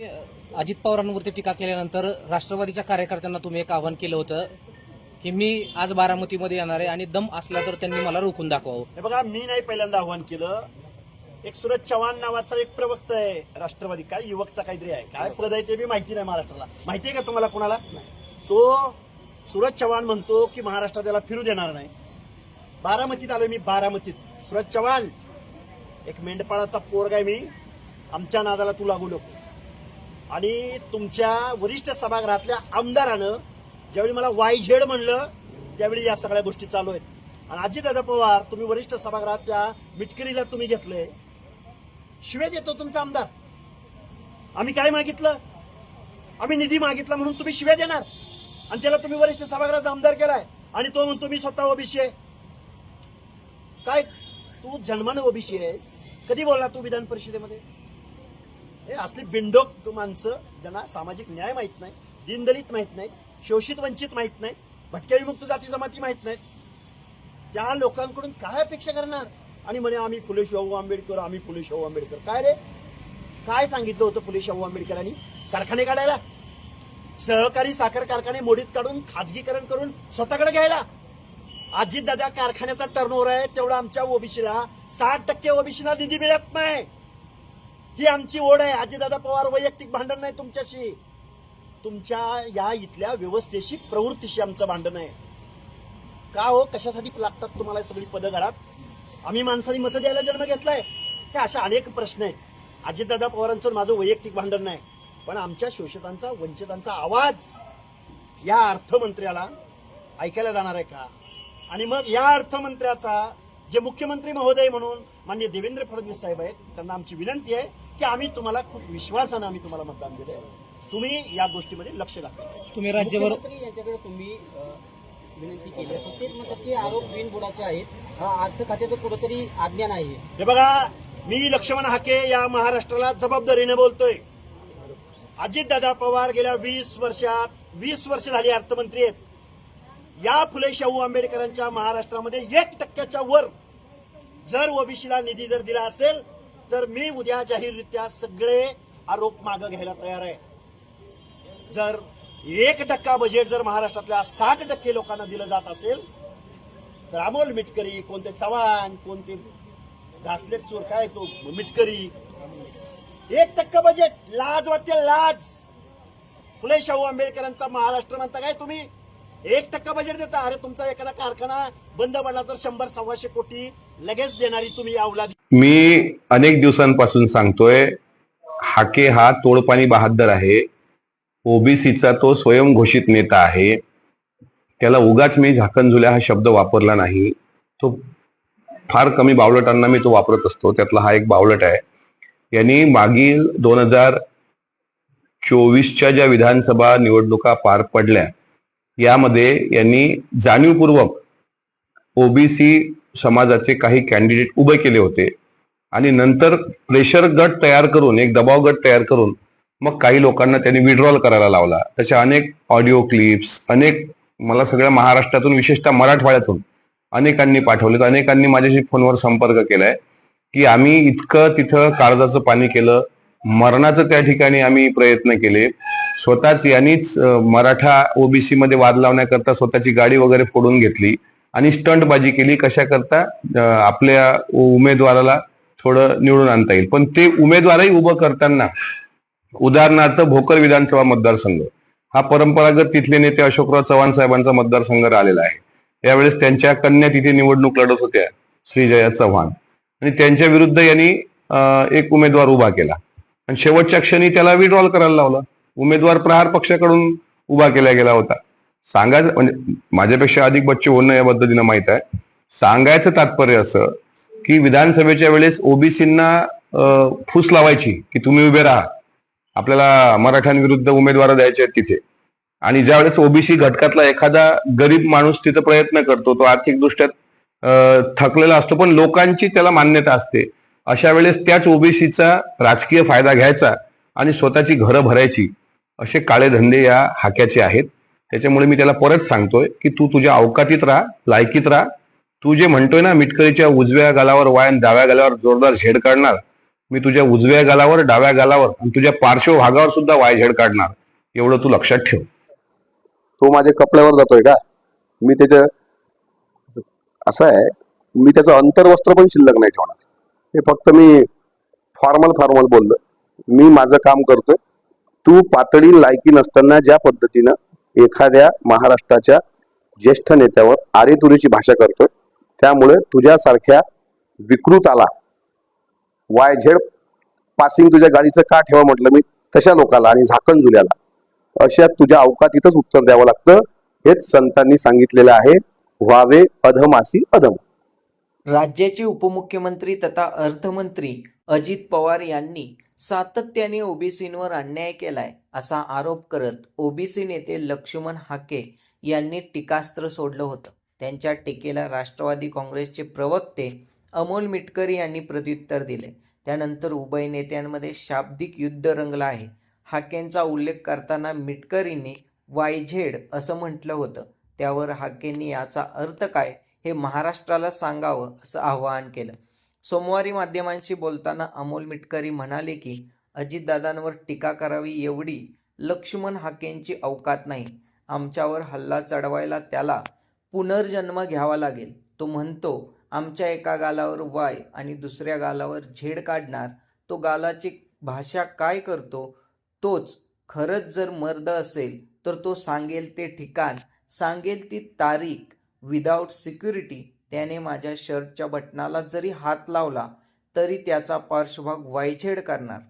अजित पवारांवरती टीका केल्यानंतर राष्ट्रवादीच्या कार्यकर्त्यांना तुम्ही एक आवाहन केलं होतं की मी आज बारामतीमध्ये येणार आहे आणि दम असला तर त्यांनी मला रोखून दाखवावं. हे बघा मी नाही पहिल्यांदा आव्हान केलं. एक सुरज चव्हाण नावाचा एक प्रवक्ता आहे राष्ट्रवादी. काय युवकचा काहीतरी आहे. काय पद आहे ते बी माहिती नाही महाराष्ट्राला. माहिती आहे का तुम्हाला कोणाला? तो सुरज चव्हाण म्हणतो की महाराष्ट्रात त्याला फिरू देणार नाही. बारामतीत आलोय मी बारामतीत. सुरज चव्हाण एक मेंढपाळाचा पोरग आहे मी. आमच्या नादाला तू लागू नको. आणि तुमच्या वरिष्ठ सभागृहातल्या आमदारानं ज्यावेळी मला वाय झेड म्हणलं त्यावेळी या सगळ्या गोष्टी चालू आहेत. आणि अजितदादा पवार तुम्ही वरिष्ठ सभागृहात त्या मिटकरीला तुम्ही घेतलंय. शिवे देतो तुमचा आमदार. आम्ही काय मागितलं? आम्ही निधी मागितला म्हणून तुम्ही शिव्या देणार आणि त्याला तुम्ही वरिष्ठ सभागृहाचा आमदार केलाय. आणि तो म्हणतो मी स्वतः ओबीसी आहे. काय? तू जन्मानं ओबीसी आहेस. कधी बोलला तू विधान परिषदेमध्ये? हे असली बिंडोक माणसं ज्यांना सामाजिक न्याय माहीत नाही दीनदलित माहीत नाही शोषित वंचित माहीत नाही भटक्या विमुक्त जाती जमाती माहीत नाहीत त्या लोकांकडून काय अपेक्षा करणार? आणि म्हणे आम्ही फुले शाहू आंबेडकर आम्ही फुले शाहू आंबेडकर. काय रे? काय सांगितलं होतं फुले शाहू आंबेडकरांनी? कारखाने काढायला? सहकारी साखर कारखाने मोडीत काढून खाजगीकरण करून स्वतःकडे घ्यायला? अजित दादा कारखान्याचा टर्नओव्हर आहे तेवढा आमच्या ओबीसीला साठ टक्के ओबीसीला निधी मिळत नाही. ही आमची ओढ आहे. अजितदादा पवार वैयक्तिक भांडण नाही तुमच्याशी. तुमच्या या इथल्या व्यवस्थेशी प्रवृत्तीशी आमचं भांडण आहे. का हो? कशासाठी लागतात तुम्हाला सगळी पदं घरात? आम्ही माणसांनी मतं द्यायला जन्म घेतलाय. हे अशा अनेक प्रश्न आहेत. अजितदादा पवारांचं माझं वैयक्तिक भांडण नाही. पण आमच्या शोषितांचा वंचितांचा आवाज या अर्थमंत्र्याला ऐकायला जाणार आहे का? आणि मग या अर्थमंत्र्याचा जे मुख्यमंत्री महोदय म्हणून म्हणजे देवेंद्र फडणवीस साहेब आहेत त्यांना आमची विनंती आहे की आम्ही तुम्हाला खूप विश्वासानं आम्ही तुम्हाला मतदान दिलंय. तुम्ही या गोष्टीमध्ये लक्ष घातलं. तुम्ही राज्यभर यांच्याकडे तुम्ही विनंती केली तेच म्हणतात की आरोप बिनबुडाचे आहेत. हा अर्थ खात्याचं कुठेतरी अज्ञान आहे हे बघा मी लक्ष्मण हाके या महाराष्ट्राला जबाबदारीने बोलतोय. अजितदादा पवार गेल्या वीस वर्षात वीस वर्ष झाली अर्थमंत्री आहेत. या फुले शाहू आंबेडकरांच्या महाराष्ट्रामध्ये एक टक्क्याच्या वर जर ओबीसीला निधी जर दिला असेल तर मी उद्या जाहीररित्या सगळे आरोप मागं घ्यायला तयार आहे. जर एक टक्का बजेट जर महाराष्ट्रातल्या साठ टक्के लोकांना दिलं जात असेल तर अमोल मिटकरी कोणते चव्हाण कोणते घासलेट चोर काय तो मिटकरी एक टक्का बजेट लाज वाटते लाज. फुले शाहू आंबेडकरांचा महाराष्ट्र म्हणता काय तुम्ही? एक टक्का बजेट देता. अरे तुमचा एखादा कारखाना बंद पडला तर शंभर सव्वाशे कोटी लगेच देणारी तुम्ही अवलादी. मी अनेक दिवसांपासून सांगतोय हाके हा तोडपाणी बहादर आहे. ओबीसीचा तो स्वयंघोषित नेता आहे. त्याला उगाच मी झाकणझुल्या हा शब्द वापरला नाही. तो फार कमी बावलटांना मी तो वापरत असतो. त्यातला हा एक बावलट आहे. यांनी मागील दोन हजार चोवीसच्या ज्या विधानसभा निवडणुका पार पडल्या यामध्ये यांनी जाणीवपूर्वक ओबीसी समाजाचे काही कॅन्डिडेट उभे केले होते. आणि नंतर प्रेशर गट तयार करून एक दबाव गट तयार करून मग काही लोकांना त्यांनी विड्रॉल करायला लावला. त्याच्या अनेक ऑडिओ क्लिप्स अनेक मला सगळ्या महाराष्ट्रातून विशेषतः मराठवाड्यातून अनेकांनी पाठवले. अनेकांनी माझ्याशी फोनवर संपर्क केलाय की आम्ही इतकं तिथं काळजाचं पाणी केलं. मरणाचं त्या ठिकाणी आम्ही प्रयत्न केले. स्वतःच यांनीच मराठा ओबीसी मध्ये वाद लावण्याकरता स्वतःची गाडी वगैरे फोडून घेतली. आणि स्टंटबाजी केली कशा करता आपल्या उमेदवाराला थोडं निवडून आणता येईल. पण ते उमेदवारही उभं करताना उदाहरणार्थ भोकर विधानसभा मतदारसंघ हा परंपरागत तिथले नेते अशोकराव चव्हाण साहेबांचा मतदारसंघ राहिलेला आहे. यावेळेस त्यांच्या कन्या तिथे निवडणूक लढत होत्या श्रीजया चव्हाण. आणि त्यांच्या विरुद्ध यांनी एक उमेदवार उभा केला. आणि शेवटच्या क्षणी त्याला विड्रॉल करायला लावला. उमेदवार प्रहार पक्षाकडून उभा केला गेला होता. सांगायचं म्हणजे माझ्यापेक्षा अधिक बच्चे होणं या पद्धतीनं माहीत आहे. सांगायचं तात्पर्य असं की विधानसभेच्या वेळेस ओबीसींना फूस लावायची की तुम्ही उभे राहा. आपल्याला मराठ्यांविरुद्ध उमेदवार द्यायचे आहेत तिथे. आणि ज्यावेळेस ओबीसी घटकातला एखादा गरीब माणूस तिथं प्रयत्न करतो तो आर्थिकदृष्ट्या थकलेला असतो पण लोकांची त्याला मान्यता असते. अशा वेळेस त्याच ओबीसीचा राजकीय फायदा घ्यायचा आणि स्वतःची घरं भरायची असे काळे धंदे या हाक्याचे आहेत. त्याच्यामुळे मी त्याला परत सांगतोय की तू तुझ्या अवकातीत राहा लायकीत राहा. तू जे म्हणतोय ना मिटकरीच्या उजव्या गालावर वाय डाव्या गालावर जोरदार झेड काढणार. मी तुझ्या उजव्या गालावर डाव्या गालावर आणि तुझ्या पार्श्वभागावर सुद्धा वायझेड काढणार. एवढं तू लक्षात ठेव. तो माझ्या कपड्यावर जातोय का? मी त्याच्या असं आहे मी त्याचं अंतर्वस्त्र पण शिल्लक नाही ठेवणार. हे फक्त मी फॉर्मल फॉर्मल बोललो मी माझं काम करतोय. तू पातळी लायकी नसताना ज्या पद्धतीनं एखाद्या महाराष्ट्राच्या ज्येष्ठ नेत्यावर आरेतुरीची भाषा करतोय. त्यामुळे तुझ्यासारख्या विकृताला वाय झेड पासिंग तुझ्या गाडीचं का ठेवा म्हटलं मी? तशा लोकाला आणि झाकण जुल्याला अशा तुझ्या अवकातीतच उत्तर द्यावं लागतं. हेच संतांनी सांगितलेलं आहे. व्हावे अधमासी अधम. राज्याचे उपमुख्यमंत्री तथा अर्थमंत्री अजित पवार यांनी सातत्याने ओबीसींवर अन्याय केलाय असा आरोप करत ओबीसी नेते लक्ष्मण हाके यांनी टीकास्त्र सोडलं होतं. त्यांच्या टीकेला राष्ट्रवादी काँग्रेसचे प्रवक्ते अमोल मिटकरी यांनी प्रत्युत्तर दिले. त्यानंतर उभय नेत्यांमध्ये शाब्दिक युद्ध रंगलं आहे. हाकेंचा उल्लेख करताना मिटकरींनी वायझेड असं म्हटलं होतं. त्यावर हाकेंनी याचा अर्थ काय हे महाराष्ट्राला सांगावं असं आवाहन केलं. सोमवारी माध्यमांशी बोलताना अमोल मिटकरी म्हणाले की अजितदादांवर टीका करावी एवढी लक्ष्मण हाकेंची अवकात नाही. आमच्यावर हल्ला चढवायला त्याला पुनर्जन्म घ्यावा लागेल तो म्हणतो आमच्या एका गालावर वाय आणि दुसऱ्या गालावर झेड काढणार. तो गालाची भाषा काय करतो? तोच खरंच जर मर्द असेल तर तो सांगेल ते ठिकाण. सांगेल ती तारीख. विदाऊट सिक्युरिटी त्याने माझ्या शर्टच्या बटनाला जरी हात लावला तरी त्याचा पार्श्वभाग वायझेड करणार.